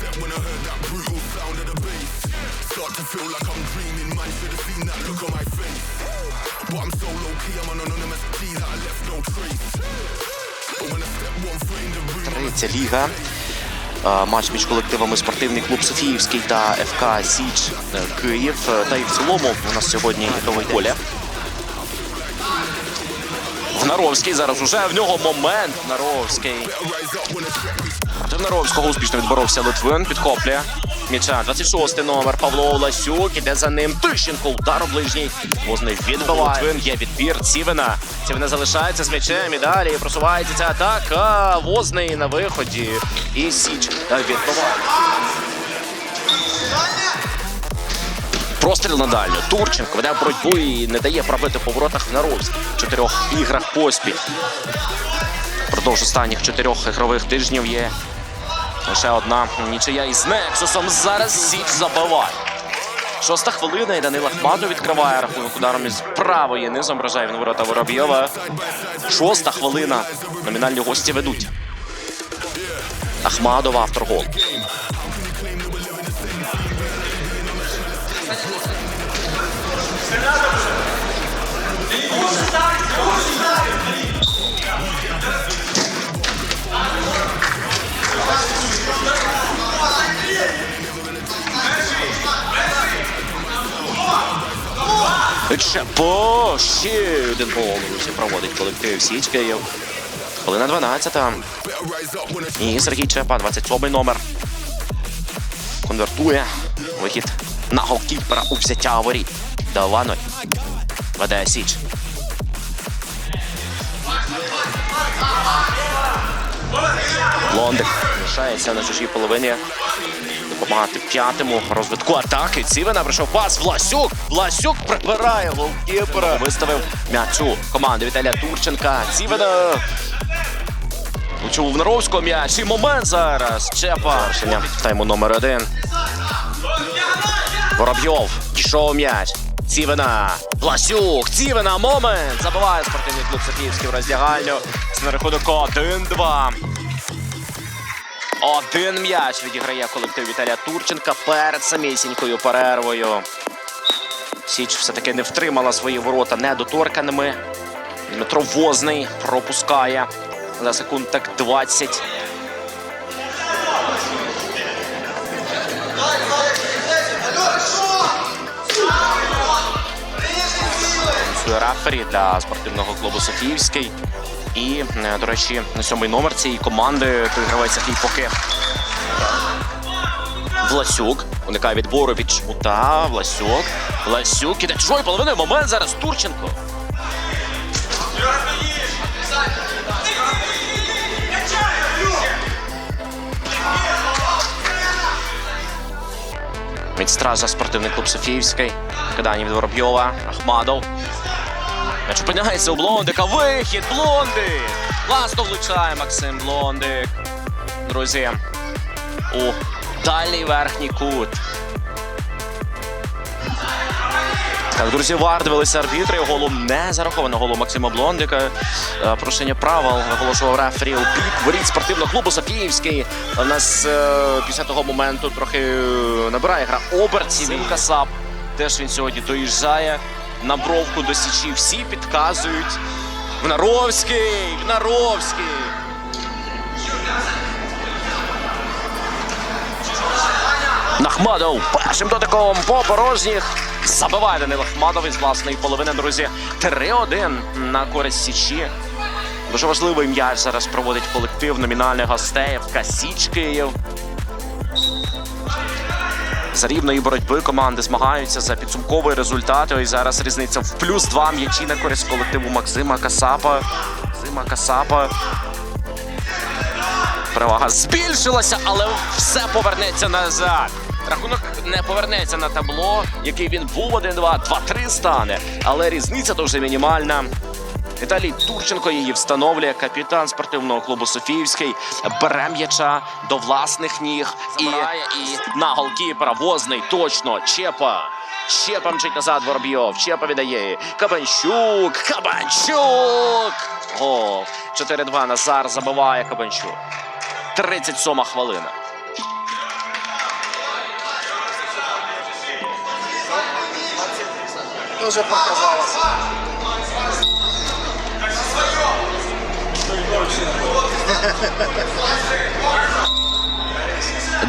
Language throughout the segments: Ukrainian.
Yo. Pulled up to the set when I heard that brutal sound of the bass. Start to feel like I'm dreaming, man. Should have seen that look on my face. But I'm so low key, I'm an anonymous G that I left no trace. But when I step one foot in the room, Третя ліга. Е, Матч між колективами спортивний клуб Софіївський та ФК Січ е, Київ. Е, Та й в цілому у нас сьогодні ігровий поле. Внаровський зараз уже в нього момент. Track Проти Наровського успішно відборовся Литвин. Підхоплює. М'яча 26 номер Павло Ласюк. Іде за ним Тищенко. Удар у ближній. Возний відбиває. Литвин є відбір Цівена. Цівена залишається з м'ячем і далі просувається ця атака. Возний на виході. І Січ відбиває. Простріл на дальню. Турченко веде боротьбу і не дає пробити по воротах в Наровськ. Чотирьох іграх поспіль. Впродовж останніх чотирьох ігрових тижнів є лише одна нічия із Нексусом. Зараз Січ забиває. Шоста хвилина і Данила Ахматов відкриває рахунок ударом із правої низом вражає він ворота Воробйова. Шоста хвилина. Номінальні гості ведуть. Ахмадов автор гол. Чепо! Ще один гол друзі, проводить колектив Січ Київ. Хвилина 12. better rise up when the І Сергій Чепа, 27 номер. Конвертує. Вихід на голкіпера у взяття воріт. 2-0. Веде Січ. Лондик лишається на чужій половині. Допомагати п'ятому розвитку атаки. Цівена прийшов пас. Власюк. Власюк прибирає голкіпера. Виставив м'ячу команди Віталія Турченка. Цівена Учув в Наровського м'яч. І момент зараз. Чепа. Рішення тайму номер один. Воробйов. Дійшов м'яч. Цівена. Власюк. Цівена. Момент. Забиває спортивний клуб Софіївський в роздягальню. З на рахунок 1-2. Один м'яч відіграє колектив Віталія Турченка перед самісінькою перервою. Січ все-таки не втримала свої ворота недоторканими. Дмитро Возний пропускає за секунд так 20. Танцює рефері для спортивного клубу Софіївський. І, е, до речі, сьомий номер цієї команди той гравець, поки Власюк уникає відбору від Чмута. Власюк. Власюк іде чужою половиною. Момент зараз Турченко. Відстража спортивний клуб Софіївський. Кидання від Воробйова. Ахмадов. М'яч опиняється у Блондика. Вихід! Блондик! Класно влучає Максим Блондик. Друзі, у дальній верхній кут. Так, друзі, вар дивилися арбітри. Голу не зараховано голу Максима Блондика. Е, Порушення правил виголошував рефері у бік воріт спортивного клубу Софіївський. У нас е, після того моменту трохи набирає гра обертів. Він Касап. Теж він сьогодні доїжджає на бровку до Січі. Всі підказують. Внаровський! Внаровський! Нахмадов першим дотиком по порожніх. Забиває Данило Ахмадов із власної половини, друзі. 3-1 на користь Січі. Дуже важливий м'яч зараз проводить колектив номінальних гостей ФК Січ Київ. За рівної боротьби команди змагаються за підсумковий результат. І зараз різниця в плюс два м'ячі на користь колективу Максима Касапа. Максима Касапа. Перевага збільшилася, але все повернеться назад. Рахунок не повернеться на табло, який він був 1-2, 2-3 стане. Але різниця дуже мінімальна. Віталій Турченко її встановлює. Капітан спортивного клубу Софіївський бере м'яча до власних ніг і, і на голкіпера возний точно Чепа. Чепа мчить назад Воробйов. Чепа віддає. Кабанчук. Кабанчук. Гол. 4-2 Назар забиває Кабанчук. 37 хвилина. Тоже показалось.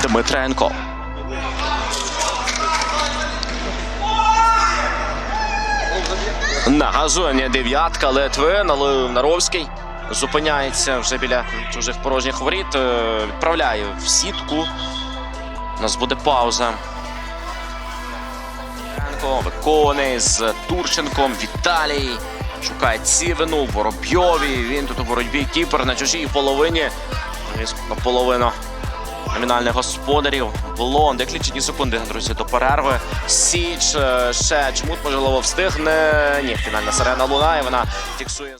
Дмитренко. На газоні дев'ятка Литвин, але Наровський зупиняється вже біля чужих порожніх воріт. е, Відправляє в сітку. У нас буде пауза. Виконує з Турченком. Віталій шукає цівину Воробйові. Він тут у боротьбі кіпер на чужій половині. Наполовину номінальних господарів. Блонд, як лічені секунди, друзі, до перерви. Січ е, ще чмут, можливо, встигне. Ні, фінальна сирена лунає. Вона фіксує.